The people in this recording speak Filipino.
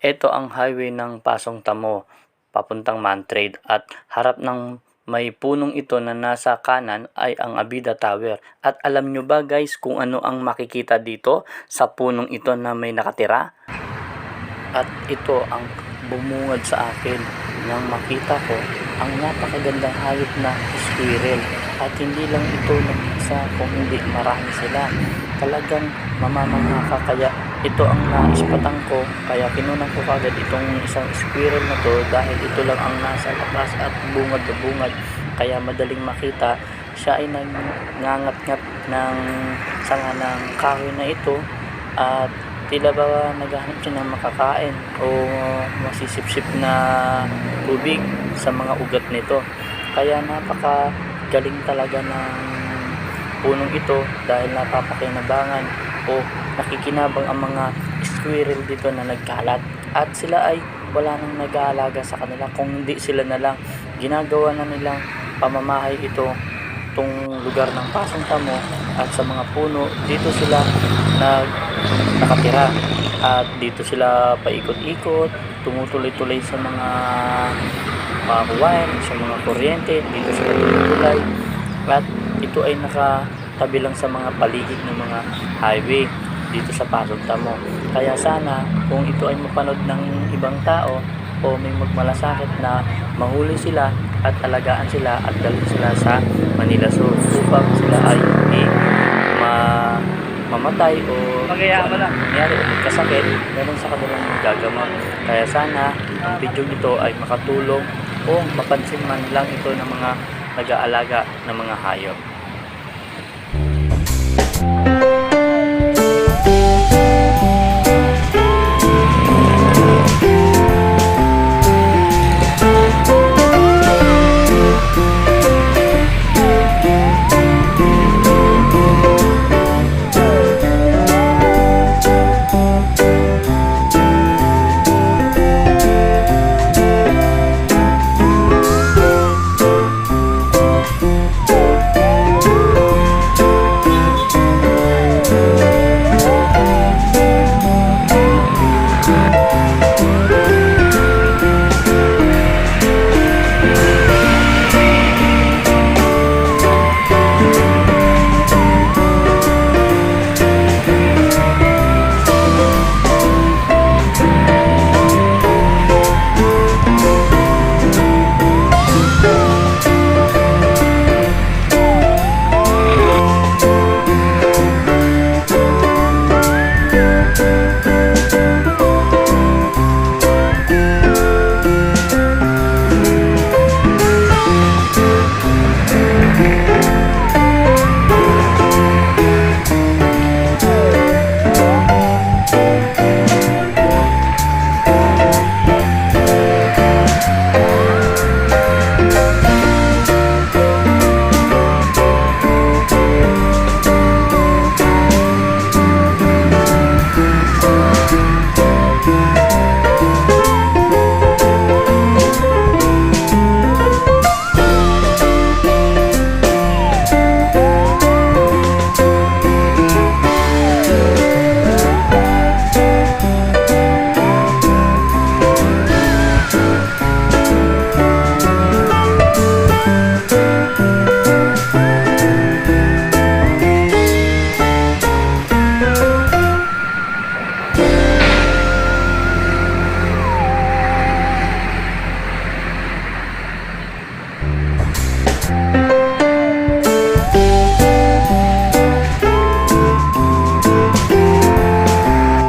Ito ang highway ng Pasong Tamo papuntang Mantrade at harap ng may punong ito na nasa kanan ay ang Abida Tower. At alam nyo ba guys kung ano ang makikita dito sa punong ito na may nakatira? At ito ang bumungad sa akin nang makita ko ang napakagandang hayop na squirrel. At hindi lang ito nag-isa kung hindi marami sila. Talagang mamamangha ka kaya ito ang naispatang ko kaya kinunan ko kagad itong isang squirrel na to dahil ito lang ang nasa labas at bungad na bungad. Kaya madaling makita siya ay nangangat-ngat ng sanga ng kahoy na ito at tila ba naghahanap siya ng makakain o masisipsip na tubig sa mga ugat nito. Kaya napaka galing talaga ng punong ito dahil napapakinabangan o nakikinabang ang mga squirrel dito na nagkalat. At sila ay wala nang nag-aalaga sa kanila kung hindi sila na lang ginagawa na nilang pamamahay ito tong lugar ng Pasong Tamo. At sa mga puno dito sila nag nakatira. At dito sila paikot-ikot tumutuloy-tuloy sa mga pakuwain sa mga kuryente dito sila tumutuloy at ito ay nakatabi lang sa mga paligid ng mga highway dito sa Pasong Tamo. Kaya sana kung ito ay mapanood ng ibang tao o may magmalasakit na mahuli sila at alagaan sila at dalhin sila sa Manila Zoo upang sila ay hindi ma mamatay o Pagayaan mo lang. nangyari o magkasakit meron sa kanilang gagamot. Kaya sana ang video ito ay makatulong o mapansin man lang ito ng mga nag-aalaga ng mga hayop. Thank you.